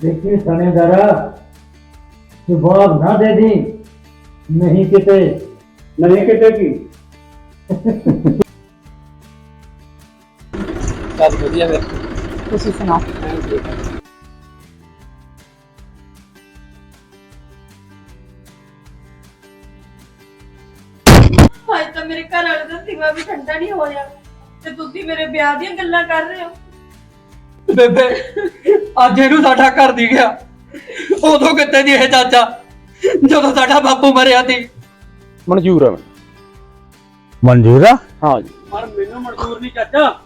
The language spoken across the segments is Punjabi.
देखिए थानेदारा जवाब ना दे दी नहीं किते ਨਹੀਂ ਕਿਤੇ ਕੀ ਚੱਲ ਵਧੀਆ ਫਿਰ ਤੁਸੀਂ ਸੁਣਾਓ ਹਾਏ ਤਾਂ ਮੇਰੇ ਘਰ ਵਾਲੇ ਦਾ ਸਿਵਾ ਵੀ ਠੰਡਾ ਨਹੀਂ ਹੋਇਆ ਤੇ ਤੁਸੀਂ ਮੇਰੇ ਵਿਆਹ ਦੀਆਂ ਗੱਲਾਂ ਕਰ ਰਹੇ ਹੋ ਬੇਬੇ ਅੱਜ ਇਹਨੂੰ ਸਾਡਾ ਘਰ ਦੀ ਗਿਆ। ਉਦੋਂ ਕਿਤੇ ਦੀ ਇਹ ਚਾਚਾ? ਜਦੋਂ ਸਾਡਾ ਬਾਪੂ ਮਰਿਆ ਸੀ। ਮਨਜ਼ੂਰ ਹੈ ਮਨਜ਼ੂਰ ਆ? ਹਾਂ ਜੀ। ਪਰ ਮੈਨੂੰ ਮਨਜ਼ੂਰ ਨਹੀਂ ਚਾਚਾ।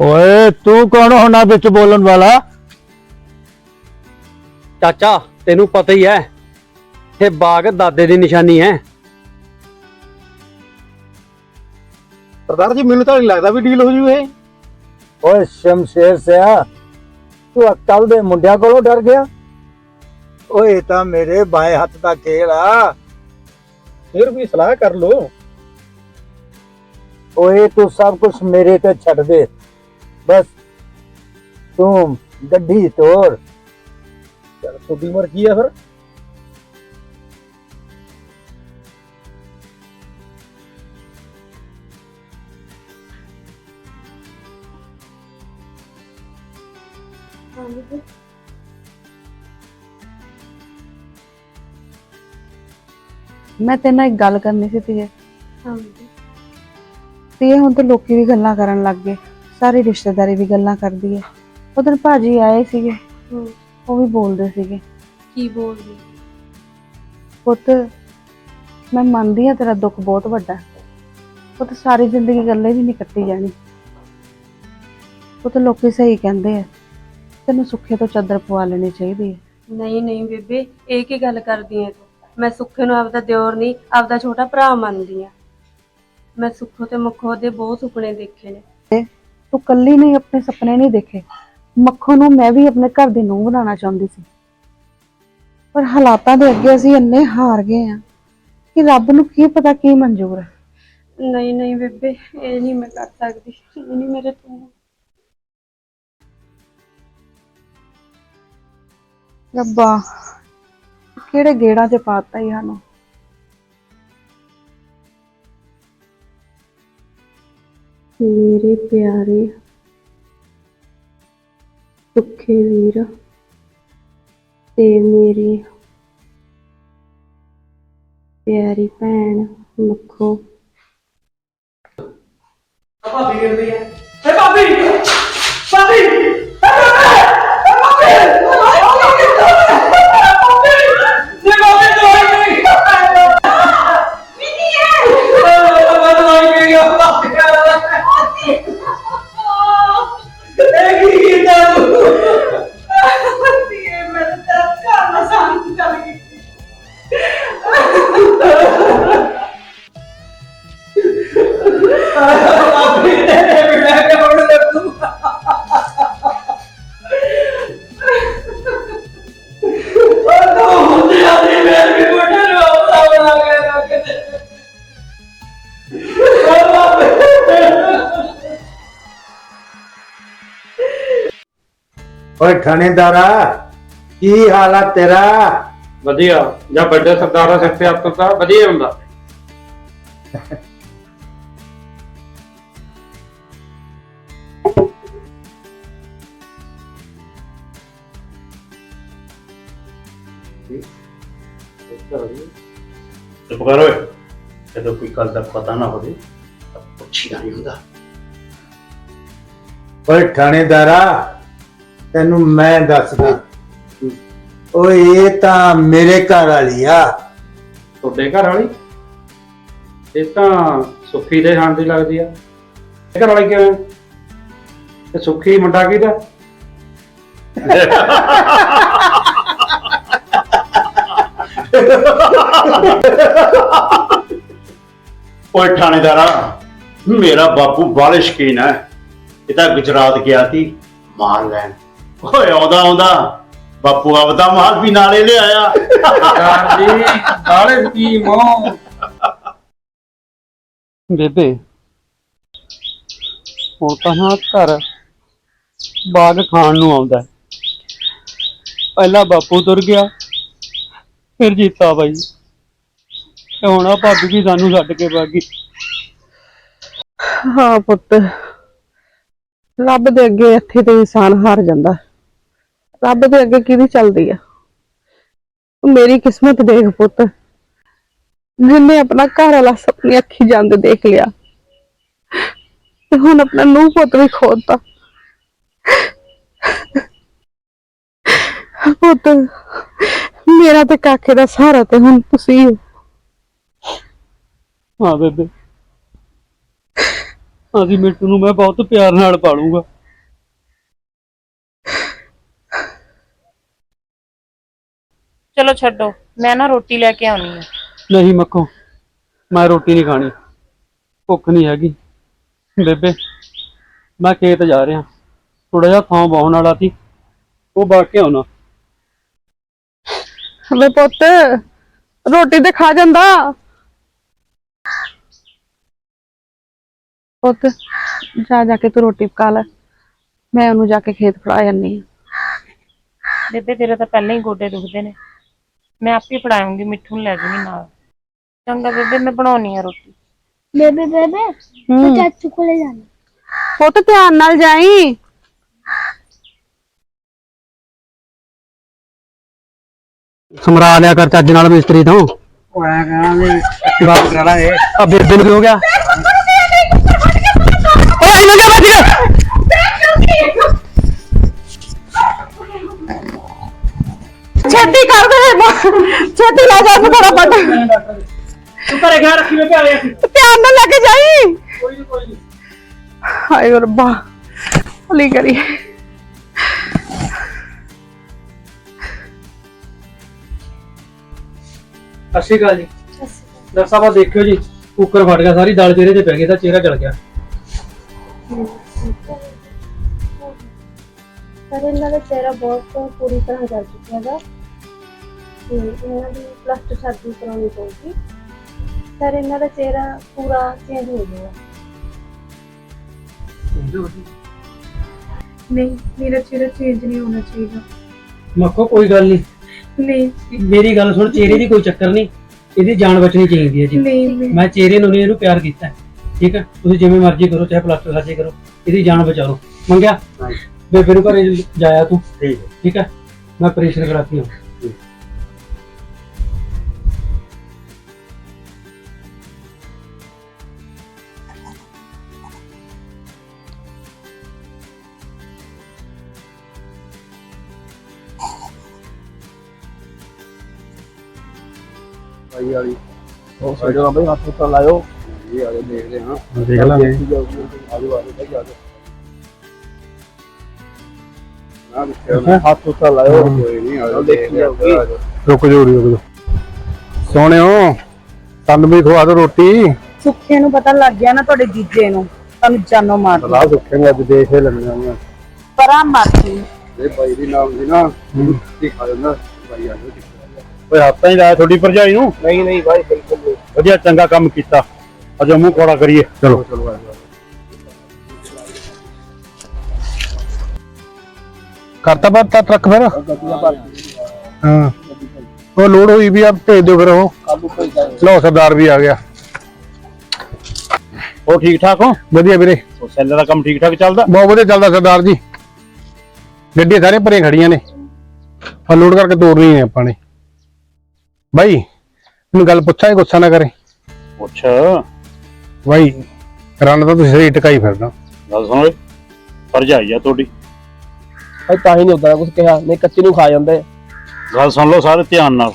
ਓਏ ਤੂੰ ਕੌਣ ਹੋਣਾ ਵਿੱਚ ਬੋਲਣ ਵਾਲਾ? ਚਾਚਾ ਤੈਨੂੰ ਪਤਾ ਹੀ ਹੈ ਇਹ ਬਾਗ ਦਾਦੇ ਦੀ ਨਿਸ਼ਾਨੀ ਹੈ। ਸਰਦਾਰ ਜੀ ਮੈਨੂੰ ਤਾਂ ਨਹੀਂ ਲੱਗਦਾ ਵੀ ਡੀਲ ਹੋ ਜੂ ਇਹ। ਓਏ ਸ਼ਮਸ਼ੇਰ ਸਿਆ ਤੂੰ ਅਕਲ ਦੇ ਮੁੰਡਿਆਂ ਕੋਲੋਂ ਡਰ ਗਿਆ? ਓਏ ਤਾਂ ਮੇਰੇ ਬਾਏ ਹੱਥ ਦਾ ਖੇਲ ਆ। ਫਿਰ ਵੀ ਸਲਾਹ ਕਰ ਲੋ ਓਏ ਤੂੰ ਸਭ ਕੁਝ ਮੇਰੇ ਤੇ ਛੱਡ ਦੇ। ਬਸ ਤੂੰ ਗੱਡੀ ਤੋਰ ਚਲ ਤੁਹਾਡੀ ਕੀ ਆ ਫਿਰ? ਮੈਂ ਤੇਰੇ ਨਾਲ ਇੱਕ ਗੱਲ ਕਰਨੀ ਸੀ ਤੇ ਹਾਂਜੀ। ਤੇ ਹੁਣ ਤਾਂ ਲੋਕੀ ਵੀ ਗੱਲਾਂ ਕਰਨ ਲੱਗ ਗਏ। ਸਾਰੀ ਰਿਸ਼ਤੇਦਾਰੀ ਵੀ ਗੱਲਾਂ ਕਰਦੀ ਹੈ ਉਦੋਂ ਭਾਜੀ ਆਏ ਸੀਗੇ। ਹੂੰ। ਉਹ ਵੀ ਬੋਲਦੇ ਸੀਗੇ। ਕੀ ਬੋਲਦੀ? ਪੁੱਤ ਮੈਂ ਮੰਨਦੀ ਆ ਤੇਰਾ ਦੁੱਖ ਬਹੁਤ ਵੱਡਾ। ਹੈ। ਪੁੱਤ ਸਾਰੀ ਜ਼ਿੰਦਗੀ ਗੱਲੇ ਵੀ ਨਹੀਂ ਕੱਟੀ ਜਾਣੀ। ਪੁੱਤ ਲੋਕੀ ਸਹੀ ਕਹਿੰਦੇ ਆ। ਤੈਨੂੰ ਸੁੱਖੇ ਤੋਂ ਚਾਦਰ ਪਵਾ ਲੈਣੀ ਚਾਹੀਦੀ ਹੈ ਨਹੀਂ ਨਹੀਂ ਬੇਬੇ ਇਹ ਕੀ ਗੱਲ ਕਰਦੀ ਐ ਤੂੰ? ਮੈਂ ਸੁੱਖੇ ਨੂੰ ਆਪਦਾ ਦਿਓਰ ਨਹੀਂ ਆਪਦਾ ਛੋਟਾ ਭਰਾ ਮੰਨਦੀ ਆ ਮੈਂ ਸੁੱਖੋ ਤੇ ਮੁੱਖੋ ਦੇ ਬਹੁਤ ਸੁਪਨੇ ਦੇਖੇ ਨੇ। ਤੂੰ ਕੱਲੀ ਨਹੀਂ ਆਪਣੇ ਸੁਪਨੇ ਨਹੀਂ ਦੇਖੇ। ਮੱਖੋ ਨੂੰ ਮੈਂ ਵੀ ਆਪਣੇ ਘਰ ਦੀ ਨੂੰਹ ਬਣਾਉਣਾ ਚਾਹੁੰਦੀ ਸੀ। ਪਰ ਹਾਲਾਤਾਂ ਦੇ ਅੱਗੇ ਅਸੀਂ ਇੰਨੇ ਹਾਰ ਗਏ ਆ ਕਿ ਰੱਬ ਨੂੰ ਕੀ ਪਤਾ ਕੀ ਮਨਜ਼ੂਰ ਹੈ। ਨਹੀਂ ਨਹੀਂ ਬੇਬੇ ਇਹ ਨਹੀਂ ਮੈਂ ਕਰ ਸਕਦੀ। ਇਹ ਨਹੀਂ ਮੇਰੇ ਤੋਂ। ਰੱਬਾ ਕਿਹੜੇ ਗੇੜਾਂ 'ਚ ਪਾਤਾ ਹੀ ਸਾਨੂੰ? ਮੇਰੇ ਪਿਆਰੇ ਸੁੱਖੇ ਵੀਰ ਤੇ ਮੇਰੀ ਪਿਆਰੀ ਭੈਣ ਮੁੱਖੋ। ਭਾਬੀ ਗਿਰ ਰਹੀ ਹੈ ਏ ਭਾਬੀ! ਭਾਬੀ! ਥਾਣੇਦਾਰਾ ਕੀ ਹਾਲ ਆ ਤੇਰਾ? ਵਧੀਆ ਜਾਂ ਵੱਡੇ ਸਰਦਾਰਾਂ ਸਿਰ ਤੇ ਹੱਥ ਤਾਂ ਵਧੀਆ ਹੁੰਦਾ। ਚੁੱਪ ਕਰ ਓਏ ਜਦੋਂ ਕੋਈ ਗੱਲ ਦਾ ਪਤਾ ਨਾ ਹੋਵੇ ਤਾਂ ਪੁੱਛਿਆ ਨਹੀਂ ਹੁੰਦਾ। ਓਏ ਥਾਣੇਦਾਰਾ ਤੈਨੂੰ ਮੈਂ ਦੱਸਦਾ। ਓਏ ਇਹ ਤਾਂ ਮੇਰੇ ਘਰ ਵਾਲੀ ਆ। ਤੁਹਾਡੇ ਘਰ ਵਾਲੀ? ਇਹ ਤਾਂ ਸੁੱਖੀ ਦੇ ਖਾਣ ਦੀ ਲੱਗਦੀ ਆ। ਇਹ ਘਰ ਵਾਲੀ ਕਿਵੇਂ? ਤੇ ਸੁੱਖੀ ਮੁੰਡਾ ਕਿਹਦਾ? ਓਏ ਥਾਣੇਦਾਰਾ ਮੇਰਾ ਬਾਪੂ ਬਾਲੇ ਸ਼ਕੀਨ ਹੈ ਇਹ ਤਾਂ ਗੁਜਰਾਤ ਗਿਆ ਸੀ ਮਾਲ ਲੈਣ। ਓਏ ਆਉਂਦਾ ਆਉਂਦਾ। ਬਾਪੂ ਆਪਦਾ ਮਾਲ ਵੀ ਨਾਲੇ ਲਿਆਇਆ। ਜੀ ਸਾਰੇ ਕੀ ਮੋਹ। ਬੇਬੇ ਹੁਣ ਤਾਂ ਹਾਂ ਘਰ ਬਾਗ ਖਾਣ ਨੂੰ ਆਉਂਦਾ ਹੈ। ਪਹਿਲਾਂ ਬਾਪੂ ਤੁਰ ਗਿਆ ਫਿਰ ਜੀਤਾ ਬਾਈ। ਤੇ ਹੁਣ ਆ ਭਾਬੀ ਵੀ ਸਾਨੂੰ ਛੱਡ ਕੇ ਭੱਗ ਗਈ। ਹਾਂ ਪੁੱਤ ਰੱਬ ਦੇ ਅੱਗੇ ਇੱਥੇ ਤੇ ਇਨਸਾਨ ਹਾਰ ਜਾਂਦਾ। ਰੱਬ ਦੇ ਅੱਗੇ ਕਿਹਦੀ ਚੱਲਦੀ ਆ? ਮੇਰੀ ਕਿਸਮਤ ਦੇਖ ਪੁੱਤ। ਜਿੰਨੇ ਆਪਣਾ ਘਰ ਵਾਲਾ ਆਪਣੀ ਅੱਖੀ ਜਾਂਦੇ ਦੇਖ ਲਿਆ। ਤੇ ਹੁਣ ਆਪਣਾ ਨੂੰਹ ਪੁੱਤ ਵੀ ਖੋਦਤਾ ਪੁੱਤ, ਮੇਰਾ ਤੇ ਕਾਕੇ ਦਾ ਸਹਾਰਾ ਤੇ ਹੁਣ ਤੁਸੀਂ ਹੋ। ਹਾਂ ਬੇਬੇ। ਅਸੀਂ ਮਿੱਟੂ ਨੂੰ ਮੈਂ ਬਹੁਤ ਪਿਆਰ ਨਾਲ ਪਾਲੂਗਾ। ਚਲੋ ਛੱਡੋ ਮੈਂ ਨਾ ਰੋਟੀ ਲੈ ਕੇ ਆਉਣੀ ਆ। ਨਹੀਂ ਮੱਖੋ ਮੈਂ ਰੋਟੀ ਨਹੀਂ ਖਾਣੀ। ਭੁੱਖ ਨਹੀਂ ਹੈਗੀ। ਬੇਬੇ ਮੈਂ ਖੇਤ ਜਾ ਰਿਹਾ। ਥੋੜਾ ਜਿਹਾ ਥਾਂ ਵਾਹਣ ਵਾਲਾ ਸੀ। ਉਹ ਬਾਕ ਕੇ ਆਉਣਾ। ਵੇ ਪੁੱਤ ਰੋਟੀ ਤੇ ਖਾ ਜਾਂਦਾ। ਪੁੱਤ ਜਾ ਜਾ ਕੇ ਤੂੰ ਰੋਟੀ ਪਕਾ ਲੈ। ਮੈਂ ਉਹਨੂੰ ਜਾ ਕੇ ਖੇਤ ਫੜਾ ਜਾਨੀ ਆਂ। ਬੇਬੇ ਤੇਰੇ ਤਾਂ ਪਹਿਲਾਂ ਹੀ ਗੋਡੇ ਦੁਖਦੇ ਨੇ। ਮੈਂ ਆਪੇ ਫੜਾਉਂਗੀ ਮਿੱਠੂ ਨੂੰ ਲੈ ਜੂਗੀ ਨਾਲ। ਚੰਗਾ ਬੇਬੇ ਮੈਂ ਬਣਾਉਣੀ ਆ ਰੋਟੀ। ਬੇਬੇ ਬੇਬੇ ਹੂੰ। ਚਾਚੂ ਕੋਲੇ ਜਾਣਾ ਪੁੱਤ ਧਿਆਨ ਨਾਲ ਜਾਈ। ਸਮਰਾ ਲਿਆ ਕਰ ਚੱਜ ਨਾਲ ਮਿਸਤਰੀ ਤੋਂ। ਉਹ ਐ ਕਹਾਂ ਵੀ ਬਾਤ ਕਰਾ ਲਾਂਗੇ ਆ ਬੇਬੇ ਨੂੰ ਕੀ ਹੋ ਗਿਆ ਓਏ ਇਹਨਾਂ ਦੇ ਵੱਜ ਗਿਆ? ਛੇਤੀ ਕਰ ਦੇ ਛੇਤੀ ਲੈ ਜਾ ਨੂੰ ਫਟਾਫਟ। ਤੂੰ ਘਰੇ ਗਿਆ ਰੱਖੀ ਮੈਂ ਪਿਆਲੇ ਧਿਆਨ ਨਾਲ ਲੈ ਕੇ ਜਾਈ। ਕੋਈ ਨਹੀਂ ਕੋਈ ਨਹੀਂ ਹਾਏ ਰੱਬਾ ਹਲੀ ਕਰੀ ਸਤਿ ਸ਼੍ਰੀ ਅਕਾਲ ਜੀ। ਸਾਹਿਬ ਆ ਦੇਖਿਓ ਜੀ ਕੁੱਕਰ ਫਟ ਗਿਆ ਸਾਰੀ ਦਾਲ ਚਿਹਰੇ ਤੇ ਪੈ ਗਈ ਤਾਂ ਚਿਹਰਾ ਜਲ ਗਿਆ। ਪਰ ਇਹਨਾਂ ਦਾ ਚਿਹਰਾ ਬਹੁਤ ਪੂਰੀ ਤਰ੍ਹਾਂ ਜਲ ਚੁੱਕਿਆ ਹੈ ਤੇ ਇਹਨਾਂ ਦੀ ਪਲਾਸਟਿਕ ਸਰਜਰੀ ਕਰਾਉਣੀ ਪਊਗੀ। ਪਰ ਇਹਨਾਂ ਦਾ ਚਿਹਰਾ ਪੂਰਾ ਚੇਂਜ ਹੋ ਗਿਆ ਨਹੀਂ ਮੇਰਾ ਚਿਹਰਾ ਚੇਂਜ ਨਹੀਂ ਹੋਣਾ ਚਾਹੀਦਾ। ਮੱਖੋ ਕੋਈ ਗੱਲ ਨਹੀਂ। ਨਹੀਂ। ਮੇਰੀ ਗੱਲ ਸੁਣ ਚਿਹਰੇ ਦੀ ਕੋਈ ਚੱਕਰ ਨਹੀਂ। ਇਹਦੀ ਜਾਨ ਬਚਣੀ ਚਾਹੀਦੀ ਹੈ ਜੀ। ਨਹੀਂ ਨਹੀਂ। ਮੈਂ ਚਿਹਰੇ ਨੂੰ ਨਹੀਂ ਇਹਨੂੰ ਪਿਆਰ ਕੀਤਾ। ਹੈ। ਠੀਕ ਹੈ? ਤੁਸੀਂ ਜਿਵੇਂ ਮਰਜ਼ੀ ਕਰੋ ਚਾਹੇ ਪਲਾਸਟਰ ਸਾਜੇ ਕਰੋ। ਇਹਦੀ ਜਾਨ ਬਚਾਓ। ਮੰਗਿਆ? ਬੇਬੇ ਨੂੰ ਘਰੇ ਜਾਇਆ ਤੂੰ। ਠੀਕ ਹੈ। ਠੀਕ ਹੈ? ਮੈਂ ਆਪਰੇਸ਼ਨ ਕਰਾਤੀ ਹਾਂ ਭਾਈ ਵਾਲੀ। ਉਹ ਸਾਈਡੋਂ ਬਈ ਹੱਥ ਉੱਤੇ ਲਾਇਓ ਇਹ ਆਜੋ ਦੇਖਦੇ ਹਾਂ। ਦੇਖ ਲਾਂਗੇ। ਆਜੋ ਆਜੋ ਭਾਈ ਆਜੋ। ਨਾ ਦੇਖਿਆ ਹੱਥ ਉੱਤੇ ਲਾਇਓ ਕੋਈ ਨਹੀਂ ਆਜੋ ਦੇਖੀ ਜਾਊਗੀ। ਰੁਕ ਜਾਓ ਰੁਕ ਜਾਓ। ਸੋਹਣਿਓ ਤੁਹਾਨੂੰ ਵੀ ਖਵਾ ਦੋ ਰੋਟੀ। ਸੁੱਖੇ ਨੂੰ ਪਤਾ ਲੱਗ ਗਿਆ ਨਾ ਤੁਹਾਡੇ ਜੀਜੇ ਨੂੰ। ਤੁਹਾਨੂੰ ਜਾਨੋਂ ਮਾਰ ਸਲਾਹ ਸੁੱਖੇ ਅੱਜ ਦੇਖ ਹੀ ਲੈਣੀਆਂ ਪਰਾਂ ਮਾਰਦੀ ਇਹ ਭਾਈ ਦੀ ਨਾਮ ਦੀ ਨਾ ਕੀ ਖਾ ਜਾਂਦਾ ਭਾਈ ਆਜੋ ਓਏ ਹੱਥਾਂ ਹੀ ਲਾਇਆ ਤੁਹਾਡੀ ਭਰਜਾਈ ਨੂੰ? ਨਹੀਂ ਨਹੀਂ ਭਾਈ ਬਿਲਕੁਲ ਨਹੀਂ। ਵਧੀਆ ਚੰਗਾ ਕੰਮ ਕੀਤਾ। ਅਜਾ ਮੂੰਹ ਖੋੜਾ ਕਰੀਏ। ਚਲੋ। ਚਲੋ ਕਰਤਾ ਬਰਤਾ ਟਰੱਕ ਫਿਰ? ਹਾਂ। ਉਹ ਲੋਡ ਹੋਈ ਵੀ ਆ ਭੇਜ ਦਿਓ ਫਿਰ ਉਹ। ਲਓ ਸਰਦਾਰ ਵੀ ਆ ਗਿਆ। ਉਹ ਠੀਕ ਠਾਕ ਹੋ? ਵਧੀਆ ਵੀਰੇ। ਉਹ ਸੈਲਰ ਦਾ ਕੰਮ ਠੀਕ ਠਾਕ ਚੱਲਦਾ? ਬਹੁਤ ਵਧੀਆ ਚੱਲਦਾ ਸਰਦਾਰ ਜੀ। ਗੱਡੀਆਂ ਸਾਰੇ ਭਰੇ ਖੜੀਆਂ ਨੇ। ਆ ਲੋਡ ਕਰਕੇ ਤੋੜਨੀ ਨੇ ਆਪਾਂ ਨੇ। ਬਾਈ ਮੈਨੂੰ ਗੱਲ ਪੁੱਛਾਂ ਗੁੱਸਾ ਨਾ ਕਰੇ। ਪੁੱਛ। ਬਾਈ ਰੰਨ ਤਾਂ ਤੁਸੀਂ ਸਹੀ ਟਿਕਾਈ ਫਿਰਦਾ ਗੱਲ ਸੁਣ ਭਰਜਾਈ ਆ ਤੁਹਾਡੀ। ਭਾਈ ਤਾਂ ਹੀ ਨਹੀਂ ਉਦਾਂ ਕੁਝ ਕਿਹਾ ਨਹੀਂ ਕੱਚੀ ਨੂੰ ਖਾ ਜਾਂਦੇ। ਗੱਲ ਸੁਣ ਲਓ ਸਾਰੇ ਧਿਆਨ ਨਾਲ।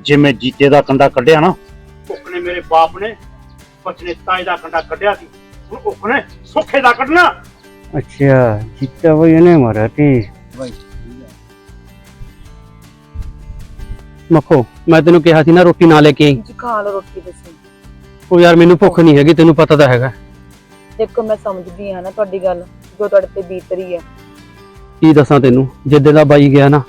ਜਿਵੇਂ ਜੀਤੇ ਦਾ ਕੰਡਾ ਕੱਢਿਆ ਨਾ। ਉਸਨੇ ਮੇਰੇ ਬਾਪ ਨੇ ਬਚਨੇ ਤਾਏ ਦਾ ਕੰਡਾ ਕੱਢਿਆ ਸੀ। ਹੁਣ ਉਸਨੇ ਸੁੱਖੇ ਦਾ ਕੱਢਣਾ। ਅੱਛਾ ਜੀਤਾ ਬਈ ਇਹਨੇ ਮਾਰਿਆ ਤੀ। ਮੱਖੋ ਮੈਂ ਤੈਨੂੰ ਕਿਹਾ ਸੀ ਨਾ ਰੋਟੀ ਨਾ ਲੈ ਕੇ ਆਈ। ਜੀ ਖਾ ਲਓ ਰੋਟੀ ਤੁਸੀਂ। ਉਹ ਯਾਰ ਮੈਨੂੰ ਭੁੱਖ ਨਹੀਂ ਹੈਗੀ ਤੈਨੂੰ ਪਤਾ ਤਾਂ ਹੈਗਾ। ਦੇਖੋ ਮੈਂ ਸਮਝਦੀ ਆ ਨਾ ਤੁਹਾਡੀ ਗੱਲ ਜੋ ਤੁਹਾਡੇ ਤੇ ਬੀਤ ਰਹੀ ਹੈ। ਕੀ ਦੱਸਾਂ ਤੈਨੂੰ? ਜਿੱਦੇ ਦਾ ਬਾਈ ਗਿਆ ਨਾ।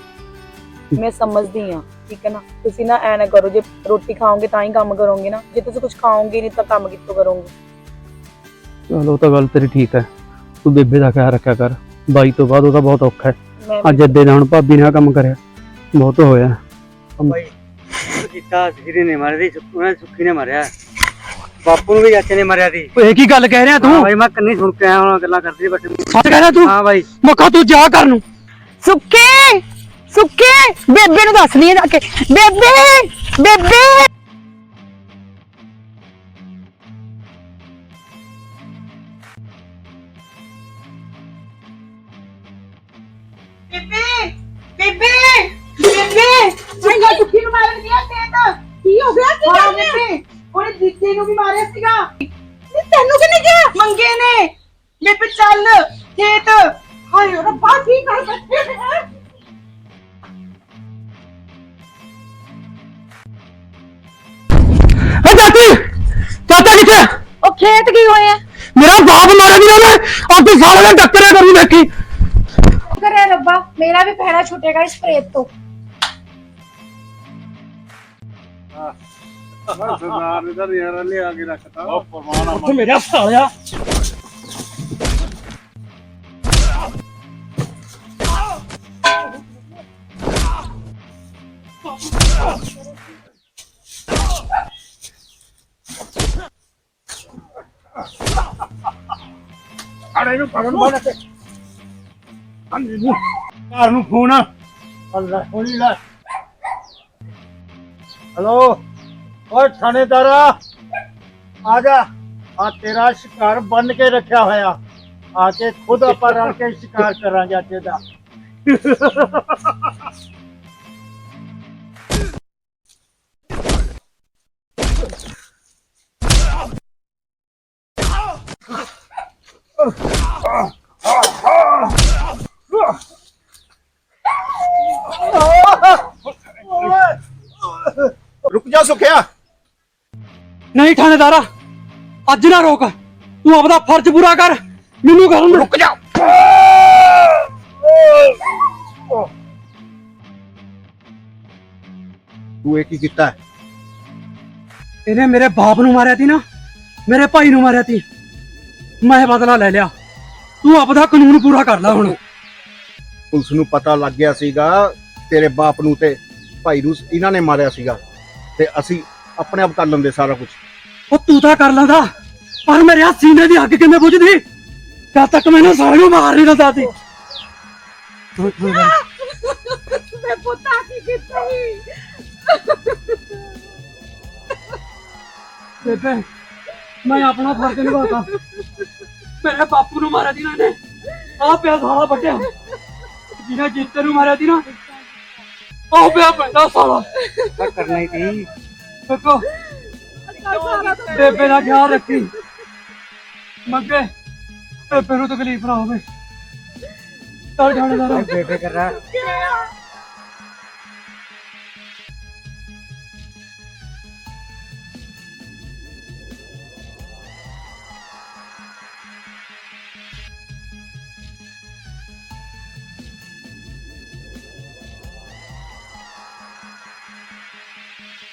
ਮੈਂ ਸਮਝਦੀ ਆ ਠੀਕ ਹੈ ਨਾ? ਤੁਸੀਂ ਨਾ ਐ ਨਾ ਕਰੋ ਜੇ ਰੋਟੀ ਖਾਓਗੇ ਤਾਂ ਹੀ ਕੰਮ ਕਰੋਗੇ ਨਾ। ਜੇ ਤੁਸੀਂ ਕੁਝ ਖਾਓਗੇ ਨਹੀਂ ਤਾਂ ਕੰਮ ਕਿੱਥੋਂ ਕਰੋਗੇ? ਚਲੋ ਉਹ ਤਾਂ ਗੱਲ ਤੇਰੀ ਠੀਕ ਹੈ। ਤੂੰ ਬੇਬੇ ਦਾ ਖਿਆਲ ਰੱਖਿਆ ਕਰ। ਬਾਈ ਤੋਂ ਬਾਅਦ ਉਹਦਾ ਬਹੁਤ ਔਖਾ ਹੈ। ਮੈਂ ਅੱਜ ਜਿੱਦੇ ਦਾ ਹੁਣ ਭਾਬੀ ਨੇ ਆ ਕੰਮ ਕਰਿਆ ਬਹੁਤ ਹੋਇਆ। ਸਿਰੇ ਨੇ ਮਾਰਿਆ ਸੀ ਉਹਨਾਂ ਸੁੱਖੀ ਨੇ ਮਾਰਿਆ। ਬਾਪੂ ਨੂੰ ਵੀ ਚਾਚੇ ਨੇ ਮਾਰਿਆ ਸੀ। ਓਏ ਇਹ ਕੀ ਗੱਲ ਕਹਿ ਰਿਹਾ ਤੂੰ? ਭਾਈ ਮੈਂ ਕੰਨੀ ਸੁਣ ਕੇ ਆਇਆ ਹੁਣ ਗੱਲਾਂ ਕਰਦੇ ਬੱਟੇ ਸੱਚ ਕਹਿ ਰਿਹਾ ਤੂੰ? ਹਾਂ ਭਾਈ ਮੱਖਾ ਤੂੰ ਜਾ ਕਰ ਨੂੰ। ਸੁੱਕੇ ਸੁੱਕੇ ਬੇਬੇ ਨੂੰ ਦੱਸਣੀ ਹੈ ਜਾ ਕੇ ਬੇਬੇ ਬੇਬੇ। ਬੇਬੇ ਬੇਬੇ ਬੇਬੇ। ਮੈਂ ਸੁੱਕੀ ਨੂੰ ਮਾਰਨ ਗਿਆ ਤੇ ਤਾਂ। ਕੀ ਹੋ ਗਿਆ ਕੀ ਗੱਲ ਬੇਬੇ। ਉਹਨੇ ਦਿੱਤੇ ਨੂੰ ਵੀ ਮਾਰਿਆ ਸੀਗਾ। ਨਹੀਂ ਤੈਨੂੰ ਕਿਹਨੇ ਕਿਹਾ? ਮੰਗੇ ਨੇ। ਬੇਬੇ ਚੱਲ ਖੇਤ। ਹਾਏ ਰੱਬਾ ਕੀ ਕਰ? ਬੈਠੇ ਨੇ ਓ ਚਾਚੀ ਚਾਚਾ ਕਿੱਥੇ ਉਹ ਖੇਤ ਕੀ ਹੋਇਆ? ਮੇਰਾ ਬਾਪ ਮਾਰਿਆ ਨਹੀਂ ਉਹਨੇ। ਆ ਤੂੰ ਸਾਲੇ ਨੇ ਟੱਕਰਿਆ ਕਰੂ ਦੇਖੀ ਕਰੇ ਰੱਬਾ ਮੇਰਾ ਵੀ ਪਹਿਰਾ ਛੁੱਟੇਗਾ ਇਸ ਪ੍ਰੇਤ ਤੋਂ। ਸਰਦਾਰ ਨੇ ਤਾਂ ਨਜ਼ਾਰਾ ਲਿਆ ਕੇ ਰੱਖਤਾ। ਉਹ ਪਰਮਾਨਾ ਉੱਥੇ ਮੇਰਾ ਸਾਲਿਆ। ਘਰ ਨੂੰ ਫੋਨ ਅੱਲਾ ਹੋਣੀ ਲੈ। ਹਲੋ। ਓਏ ਥਾਣੇਦਾਰਾ, ਆ ਜਾ। ਆ ਤੇਰਾ ਸ਼ਿਕਾਰ ਬੰਨ ਕੇ ਰੱਖਿਆ ਹੋਇਆ। ਆ ਕੇ ਖੁਦ ਆਪਾਂ ਰਲ ਕੇ ਸ਼ਿਕਾਰ ਕਰਾਂਗੇ ਅੱਜ ਦਾ ਰੁਕ ਜਾ ਸੁਖਿਆ। ਨਹੀਂ ਥਾਣੇਦਾਰਾ ਅੱਜ ਨਾ ਰੋਕ। ਤੂੰ ਆਪਦਾ ਫਰਜ਼ ਪੂਰਾ ਕਰ। ਮੈਨੂੰ ਦੇ। ਰੁਕ ਜਾ। ਤੂੰ ਇਹ ਕੀ ਕੀਤਾ? ਇਹਨੇ ਮੇਰੇ ਬਾਪ ਨੂੰ ਮਾਰਿਆ ਤੀ ਨਾ ਮੇਰੇ ਭਾਈ ਨੂੰ ਮਾਰਿਆ ਤੀ। ਮੈਂ ਬਦਲਾ ਲੈ ਲਿਆ। ਤੂੰ ਆਪਦਾ ਕਾਨੂੰਨ ਪੂਰਾ ਕਰ ਲੈ ਹੁਣ। ਪੁਲਿਸ ਨੂੰ ਪਤਾ ਲੱਗ ਗਿਆ ਸੀਗਾ ਤੇਰੇ ਬਾਪ ਨੂੰ ਤੇ ਭਾਈ ਨੂੰ ਇਹਨਾਂ ਨੇ ਮਾਰਿਆ ਸੀਗਾ। ਤੇ ਅਸੀਂ ਆਪਣੇ ਆਪ ਕਰ ਲੈਂਦੇ ਸਾਰਾ ਕੁਝ ਉਹ ਤੂੰ ਤਾਂ ਕਰ ਲੈਂਦਾ। ਪਰ ਮੇਰੇ ਹੱਥ ਸੀਨੇ ਦੀ ਅੱਗ ਕਿਵੇਂ ਬੁਝਦੀ? ਜਦ ਤੱਕ ਮੈਨੂੰ ਸਾਰਿਆਂ ਨੂੰ ਮਾਰ ਨਹੀਂ ਦਿੰਦਾ ਸੀ। ਮੈਂ ਪੁੱਤਾਂ ਕੀ ਕੀਤਾ ਬੇਬੇ ਮੈਂ ਆਪਣਾ ਫਰਜ਼ ਨਿਭਾਤਾ। ਮੇਰੇ ਬਾਪੂ ਨੂੰ ਮਾਰਿਆ ਸੀ ਨਾ ਇਹਨੇ। ਆ ਪਿਆ ਸਾਲਾ ਵੱਡਿਆ ਜਿਹਨੇ ਜੀਤੇ ਨੂੰ ਮਾਰਿਆ ਸੀ ਨਾ। ਉਹ ਪਿਆ ਪੈਂਦਾ ਸਾਲਾ। ਕਰਨਾ ਹੀ ਸੀ। ਦੇਖੋ ਬੇਬੇ ਦਾ ਖਿਆਲ ਰੱਖੀ। ਮੰਗੇ ਬੇਬੇ ਨੂੰ ਤਕਲੀਫ ਨਾ ਹੋਵੇ। ਚੱਲ ਜਾਣੇ ਬੇਬੇ ਕਰ ਰਹਾ